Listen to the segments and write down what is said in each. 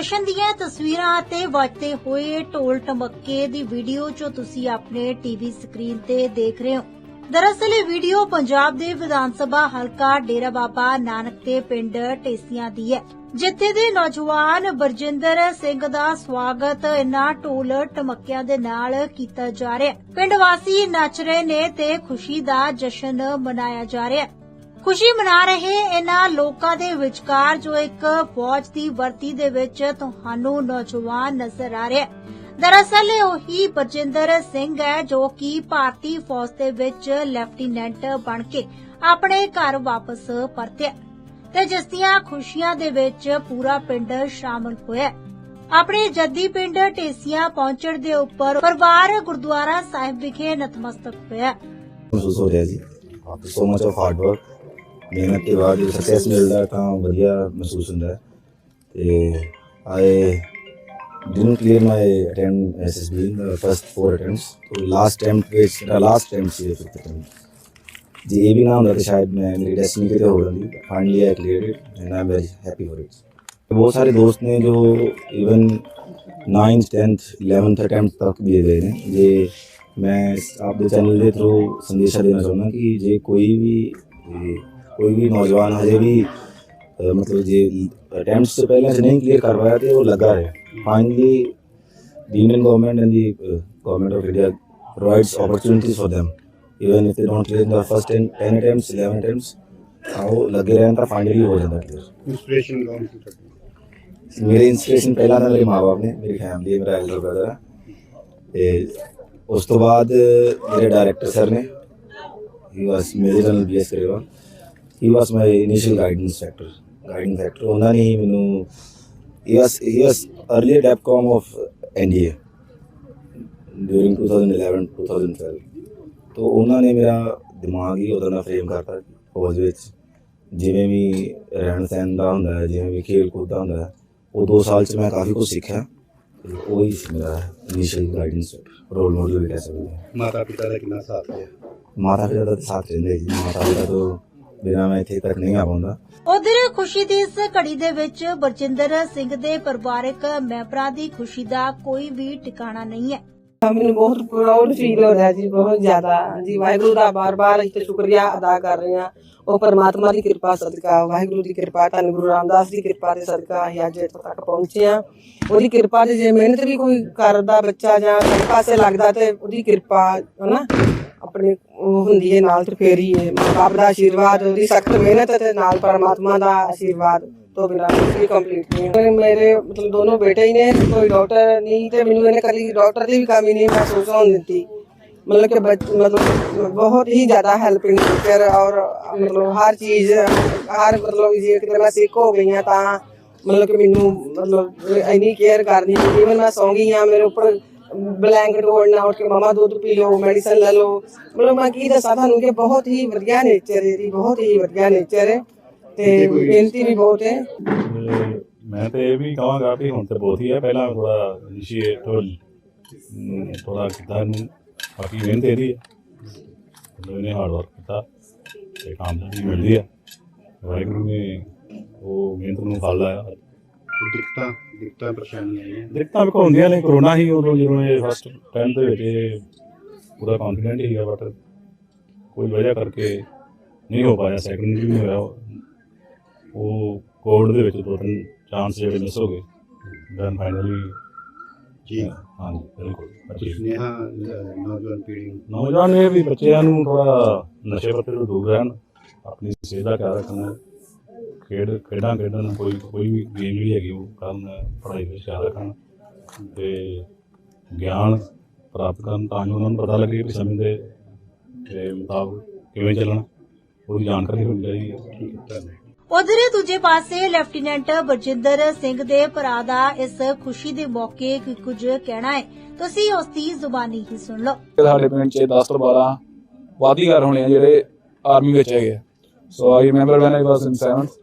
ਜਸ਼ਨ ਦੀਆਂ ਤਸਵੀਰਾਂ ਅਤੇ ਵੱਜਦੇ ਹੋਏ ਢੋਲ ਟਮੱਕੇ ਦੀ ਵੀਡੀਓ ਜੋ ਤੁਸੀਂ ਆਪਣੇ ਟੀਵੀ ਸਕਰੀਨ ਤੇ ਦੇਖ ਰਹੇ ਹੋ। ਦਰਅਸਲ ਇਹ ਵੀਡੀਓ ਪੰਜਾਬ ਦੇ ਵਿਧਾਨ ਸਭਾ ਹਲਕਾ ਡੇਰਾ ਬਾਬਾ ਨਾਨਕ ਦੇ ਪਿੰਡ ਢੇਸੀਆਂ ਦੀ ਹੈ, ਜਿੱਥੇ ਦੇ ਨੌਜਵਾਨ ਬਰਜਿੰਦਰ ਸਿੰਘ ਦਾ ਸਵਾਗਤ ਇਨ੍ਹਾਂ ਢੋਲ ਟਮੱਕਿਆਂ ਦੇ ਨਾਲ ਕੀਤਾ ਜਾ ਰਿਹਾ ਹੈ। ਪਿੰਡ ਵਾਸੀ ਨੱਚ ਰਹੇ ਨੇ ਤੇ ਖੁਸ਼ੀ ਦਾ ਜਸ਼ਨ ਮਨਾਇਆ ਜਾ ਰਿਹਾ ਹੈ। ਖੁਸ਼ੀ ਮਨਾ ਰਹੇ ਇਹਨਾਂ ਲੋਕਾਂ ਦੇ ਵਿਚਕਾਰ ਜੋ ਇੱਕ ਫੌਜ ਦੀ ਵਰਤੀ ਦੇ ਵਿੱਚ ਤੁਹਾਨੂੰ ਨੌਜਵਾਨ ਨਜ਼ਰ ਆ ਰਿਹਾ ਦਰਅਸਲ ਇਹ ਉਹੀ ਬਰਜਿੰਦਰ ਸਿੰਘ ਹੈ ਜੋ ਕਿ ਭਾਰਤੀ ਫੌਜ ਦੇ ਵਿੱਚ ਲੈਫਟੀਨੈਂਟ ਬਣ ਕੇ ਆਪਣੇ ਘਰ ਵਾਪਸ ਪਰਤਿਆ ਤੇ ਜਿਸ ਦੀਆਂ ਖੁਸ਼ੀਆਂ ਦੇ ਵਿੱਚ ਪੂਰਾ ਪਿੰਡ ਸ਼ਾਮਲ ਹੋਇਆ। ਆਪਣੇ ਜੱਦੀ ਪਿੰਡ ਢੇਸੀਆਂ ਪਹੁੰਚਣ ਦੇ ਉੱਪਰ ਪਰਿਵਾਰ ਗੁਰਦੁਆਰਾ ਸਾਹਿਬ ਵਿਖੇ ਨਤਮਸਤਕ ਹੋਇਆ ਮਹਿਸੂਸ ਹੋ ਰਿਹਾ ਜੀ। After so much of hard work ਮਿਹਨਤ ਦੇ ਬਾਅਦ ਜਦੋਂ ਸਕਸੈਸ ਮਿਲਦਾ ਤਾਂ ਵਧੀਆ ਮਹਿਸੂਸ ਹੁੰਦਾ ਹੈ ਤੇ I didn't clear my attempt SSB in the first four attempts, तो last attempt ਵਿੱਚ ਮੇਰਾ last attempt ਸੀ ਫਿਫਥ attempt ਜੇ ਇਹ ਵੀ ਨਾ ਹੁੰਦਾ ਤਾਂ ਸ਼ਾਇਦ ਮੈਂ ਮੇਰੀ ਡੈਸਟੀਨੀ ਕਿਤੇ ਹੋਰ ਹੁੰਦੀ finally I cleared it and I am very happy for it ਬਹੁਤ ਸਾਰੇ ਦੋਸਤ ਨੇ ਜੋ even 9th 10th 11th attempt ਤੱਕ ਵੀ ਗਏ ਨੇ ਜੇ ਮੈਂ ਇਸ- ਆਪਦੇ ਚੈਨਲ ਦੇ ਥਰੂ ਸੰਦੇਸ਼ਾ ਦੇਣਾ ਚਾਹੁੰਦਾ ਕਿ ਜੇ ਕੋਈ ਵੀ ਕੋਈ ਵੀ ਨੌਜਵਾਨ ਹਜੇ ਵੀ ਮਤਲਬ ਜੇ ਅਟੈਂਪਟਸ ਤੋਂ ਪਹਿਲਾਂ ਜੇ ਨਹੀਂ ਕਲੀਅਰ ਕਰ ਪਾਇਆ ਤੇ ਉਹ ਲੱਗਾ ਹੈ finally the Indian government and the uh, government of India provides opportunities for them. Even if they don't clear in the first 10, 10 attempts 11 attempts ਤਾਂ ਉਹ ਲੱਗੇ ਰਹਿਣ ਤਾਂ ਫਾਈਨਲੀ ਹੋ ਜਾਂਦਾ ਕਲੀਅਰ ਕੌਣ ਸੀ ਤੁਹਾਡੀ ਮੇਰੇ ਇਨਸਪੀਰੇਸ਼ਨ ਪਹਿਲਾਂ ਤਾਂ ਮੇਰੇ ਮਾਪੇ ਨੇ ਮੇਰੀ ਫੈਮਿਲੀ ਮੇਰਾ ਐਲਡਰ ਬ੍ਰਦਰ ਹੈ ਤੇ ਉਸ ਤੋਂ ਬਾਅਦ ਮੇਰੇ ਡਾਇਰੈਕਟਰ ਸਰ ਨੇ he was major general BS Karewa he was my initial guidance factor guiding factor ਉਹਨਾਂ ਨੇ ਮੈਨੂੰ he was he was early Depcom of NDA during 2011 2012 ਤੋਂ ਉਹਨਾਂ ਨੇ ਮੇਰਾ ਦਿਮਾਗ ਹੀ ਉਹਦਾ ਨਾਲ ਫਰੇਮ ਕਰਤਾ ਫੌਜ ਵਿੱਚ ਜਿਵੇਂ ਵੀ ਰਹਿਣ ਸਹਿਣ ਦਾ ਹੁੰਦਾ ਹੈ ਜਿਵੇਂ ਵੀ ਖੇਲ ਕੂਦ ਦਾ ਹੁੰਦਾ ਹੈ ਉਹ 2 ਸਾਲ ਚ ਮੈਂ ਕਾਫੀ ਕੁਝ ਸਿੱਖਿਆ ਉਹ ਹੀ ਮੇਰਾ ਇਨੀਸ਼ੀਅਲ ਗਾਈਡੈਂਸ ਰੋਲ ਮਾਡਲ ਵੀ ਕਹਿ ਸਕਦੇ ਮਾਤਾ ਪਿਤਾ ਦਾ ਕਿੰਨਾ ਸਾਥ ਹੈ ਮਾਤਾ ਪਿਤਾ ਦਾ ਸਾਥ ਰਹਿੰਦੇ ਜੀ ਮਾਤਾ ਪਿਤਾ ਤੋਂ ਬਿਨਾਂ ਮੈਂ ਇੱਥੇ ਤੱਕ ਨਹੀਂ ਆ ਪਾਉਂਦਾ। ਉਧਰ ਖੁਸ਼ੀ ਦੀ ਇਸ ਘੜੀ ਦੇ ਵਿੱਚ ਬਰਜਿੰਦਰ ਸਿੰਘ ਦੇ ਪਰਿਵਾਰਕ ਮੈਂਬਰਾਂ ਦੀ ਖੁਸ਼ੀ ਦਾ ਕੋਈ ਵੀ ਟਿਕਾਣਾ ਨਹੀਂ ਹੈ। ਮੈਨੂੰ ਬਹੁਤ ਪ੍ਰਾਊਡ ਫੀਲ ਹੋ ਰਿਹਾ ਜੀ ਬਹੁਤ ਜ਼ਿਆਦਾ। ਜੀ ਵਾਹਿਗੁਰੂ ਦਾ ਬਾਰ-ਬਾਰ ਇੱਥੇ ਸ਼ੁਕਰੀਆ ਅਦਾ ਕਰ ਰਹੇ ਹਾਂ। ਉਹ ਪਰਮਾਤਮਾ ਦੀ ਕਿਰਪਾ ਸਦਕਾ। ਵਾਹਿਗੁਰੂ ਦੀ ਕਿਰਪਾ ਧੰਨ ਗੁਰੂ ਰਾਮਦਾਸ ਦੀ ਕਿਰਪਾ ਦੇ ਸਦਕਾ ਅਸੀਂ ਅੱਜ ਇੱਥੋਂ ਤੱਕ ਪਹੁੰਚੇ ਹਾਂ। ਉਹਦੀ ਕਿਰਪਾ ਦੇ ਜੇ ਮਿਹਨਤ ਵੀ ਕੋਈ ਕਰਦਾ ਬੱਚਾ ਜਾਂ ਪਾਸੇ ਲੱਗਦਾ ਤੇ ਉਹਦੀ ਕਿਰਪਾ ਹਨਾ? ਆਪਣੀ ਉਹ ਹੁੰਦੀ ਹੈ ਨਾਲ ਤੇ ਫੇਰੀ ਹੈ ਮਾਂ ਦਾ ਆਸ਼ੀਰਵਾਦ, ਉਹਦੀ ਸਖਤ ਮਿਹਨਤ ਤੇ ਨਾਲ ਪਰਮਾਤਮਾ ਦਾ ਆਸ਼ੀਰਵਾਦ ਤੋਂ ਬਿਨਾਂ ਕੁਝ ਵੀ ਕੰਪਲੀਟ ਨਹੀਂ ਹੈ। ਮੇਰੇ ਮਤਲਬ ਦੋਨੋਂ ਬੇਟੇ ਹੀ ਨੇ, ਕੋਈ ਡਾਕਟਰ ਨਹੀਂ ਤੇ ਮੈਨੂੰ ਇਹਨੇ ਕਦੀ ਡਾਕਟਰ ਦੀ ਵੀ ਕਮੀ ਨਹੀਂ ਮਹਿਸੂਸ ਹੋਣ ਦਿੱਤੀ। ਮਤਲਬ ਕਿ ਮਤਲਬ ਬਹੁਤ ਹੀ ਜ਼ਿਆਦਾ ਹੈਲਪਿੰਗ ਟੀਚਰ ਔਰ ਮਤਲਬ ਹਰ ਚੀਜ਼, ਹਰ ਮਤਲਬ ਜੇ ਕਿਤੇ ਮੈਂ ਸਿੱਖ ਹੋ ਗਈ ਹਾਂ ਤਾਂ ਮਤਲਬ ਕਿ ਮੈਨੂੰ ਮਤਲਬ ਇੰਨੀ ਕੇਅਰ ਕਰਦੀ ਈਵਨ ਮੈਂ ਸੌਂ ਗਈ ਹਾਂ, ਮੇਰੇ ਉੱਪਰ ਬਲੈਂਕਟ ਓੜਨਾ ਉੱਠ ਕੇ ਮਮਾ ਦੁੱਧ ਪੀ ਲਓ ਮੈਡੀਸਨ ਲੈ ਲਓ। ਮਤਲਬ ਮੈਂ ਕੀ ਦੱਸਾਂ ਤੁਹਾਨੂੰ ਕਿ ਬਹੁਤ ਹੀ ਵਧੀਆ ਨੇਚਰ ਹੈ ਜੀ ਬਹੁਤ ਹੀ ਵਧੀਆ ਨੇਚਰ ਹੈ ਤੇ ਬੇਨਤੀ ਵੀ ਬਹੁਤ ਹੈ। ਮੈਂ ਤੇ ਇਹ ਵੀ ਕਹਾਂਗਾ ਕਿ ਹੁਣ ਤੇ ਬਹੁਤ ਹੀ ਹੈ ਪਹਿਲਾਂ ਥੋੜਾ ਇਨੀਸ਼ੀਏਟ ਥੋੜਾ ਕੀਤਾ ਨੂੰ ਬਾਕੀ ਮਿਹਨਤ ਇਹਦੀ ਹੈ। ਮਤਲਬ ਇਹਨੇ ਹਾਰਡ ਵਰਕ ਕੀਤਾ ਤੇ ਕਾਮਯਾਬੀ ਮਿਲਦੀ ਹੈ। ਵਾਹਿਗੁਰੂ ਨੇ ਉਹ ਮਿਹਨਤ ਨੂੰ ਫਲ ਲਾਇਆ। ਦਿੱਕਤਾਂ ਦਿੱਕਤਾਂ ਪਰੇਸ਼ਾਨੀਆਂ ਆਈਆਂ ਦਿੱਕਤਾਂ ਵੀ ਹੁੰਦੀਆਂ ਨੇ ਕਰੋਨਾ ਹੀ ਉਦੋਂ ਜਦੋਂ ਇਹ ਫਸਟ ਟਾਈਮ ਦੇ ਵਿੱਚ ਇਹ ਪੂਰਾ ਕੌਨਫੀਡੈਂਟ ਸੀਗਾ ਬਟ ਕੋਈ ਵਜ੍ਹਾ ਕਰਕੇ ਨਹੀਂ ਹੋ ਪਾਇਆ ਸੈਕੰਡ ਵੀ ਨਹੀਂ ਹੋਇਆ। ਉਹ ਕੋਵਿਡ ਦੇ ਵਿੱਚ ਦੋ ਤਿੰਨ ਚਾਂਸ ਜਿਹੜੇ ਮਿਸ ਹੋ ਗਏ। ਦੈਨ ਫਾਈਨਲੀ ਜੀ। ਹਾਂਜੀ ਬਿਲਕੁਲ ਸੁਨੇਹਾ ਅਹ, ਨੌਜਵਾਨ ਪੀੜ੍ਹੀ ਨੂੰ। ਨੌਜਵਾਨ ਇਹ ਵੀ ਬੱਚਿਆਂ ਨੂੰ ਥੋੜਾ ਨਸ਼ੇ ਪੱਤੇ ਤੋਂ ਦੂਰ ਰਹਿਣ ਆਪਣੀ ਸਿਹਤ ਦਾ ਖਿਆਲ ਰੱਖਣਾ। ਖੇਡ ਖੇਡਾਂ ਖੇਡਣ ਕੋਈ ਕੋਈ ਵੀ ਗੇਮ ਵੀ ਹੈਗੀ ਉਹ ਕਰਨ ਪੜ੍ਹਾਈ ਵਿੱਚ ਖਿਆਲ ਰੱਖਣ ਤੇ ਗਿਆਨ ਪ੍ਰਾਪਤ ਕਰਨ ਤਾਂ ਜੋ ਉਹਨਾਂ ਨੂੰ ਪਤਾ ਲੱਗੇ ਕਿ ਸਮੇਂ ਦੇ ਦੇ ਮੁਤਾਬਕ ਕਿਵੇਂ ਚੱਲਣਾ ਉਹਦੀ ਜਾਣਕਾਰੀ ਹੋਣੀ ਚਾਹੀਦੀ ਹੈ। ਧੰਨਵਾਦ। ਉਧਰ ਦੂਜੇ ਪਾਸੇ ਲੈਫਟੀਨੈਂਟ ਬਰਜਿੰਦਰ ਸਿੰਘ ਦੇ ਭਰਾ ਦਾ ਇਸ ਖੁਸ਼ੀ ਦੇ ਮੌਕੇ ਕੀ ਕੁਝ ਕਹਿਣਾ ਹੈ। ਤੁਸੀਂ ਉਸ ਦੀ ਜ਼ੁਬਾਨੀ ਹੀ ਸੁਣ ਲਓ। ਸਾਡੇ ਪਿੰਡ 'ਚ 10 ਤੋਂ 12 ਵਾਦੀਗਰ ਹੋਣੇ ਆ ਜਿਹੜੇ ਆਰਮੀ ਵਿੱਚ ਹੈਗੇ ਸੋ I remember van I was in 7th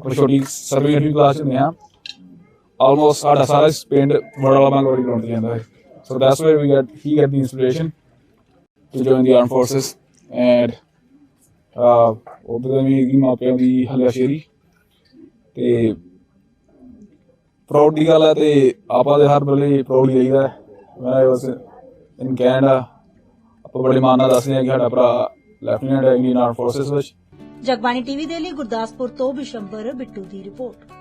ਆਪਾਂ ਛੋਟੀ ਸਰਵੀ ਦੀ ਕਲਾਸ ਚ ਆ। ਆਲਮੋਸਟ ਸਾਡਾ ਸਾਰਾ ਪਿੰਡ ਵੜਾਲਾ ਮੰਗੋੜੀ ਗਰਾਊਂਡ ਤੇ ਜਾਂਦਾ ਹੈ। So that's where we get he get the inspiration to join the arm forces and ਆ ਉਧਰ ਦੇ ਵੀ ਮਾਪਿਆਂ ਦੀ ਹਲਾਸ਼ੇਰੀ ਤੇ ਪ੍ਰਾਊਡ ਦੀ ਗੱਲ ਹੈ ਤੇ ਆਪਾਂ ਦੇ ਹਰ ਵੇਲੇ ਪ੍ਰਾਊਡ ਹੀ ਰਹੀਦਾ ਮੈਂ ਆਈ ਇਨ ਕੈਨੇਡਾ ਆਪਾਂ ਬੜੇ ਮਾਨ ਨਾਲ ਦੱਸਦੇ ਹਾਂ ਕਿ ਸਾਡਾ ਭਰਾ ਲੈਫਟੀਨੈਂਟ ਹੈ ਇੰਡੀਅਨ ਆਰਮ ਫੋਰਸਸ ਵਿੱਚ। ਜਗਬਾਣੀ ਟੀਵੀ ਦੇ ਲਈ ਗੁਰਦਾਸਪੁਰ ਤੋਂ ਬਿਸ਼ੰਬਰ ਬਿੱਟੂ ਦੀ ਰਿਪੋਰਟ।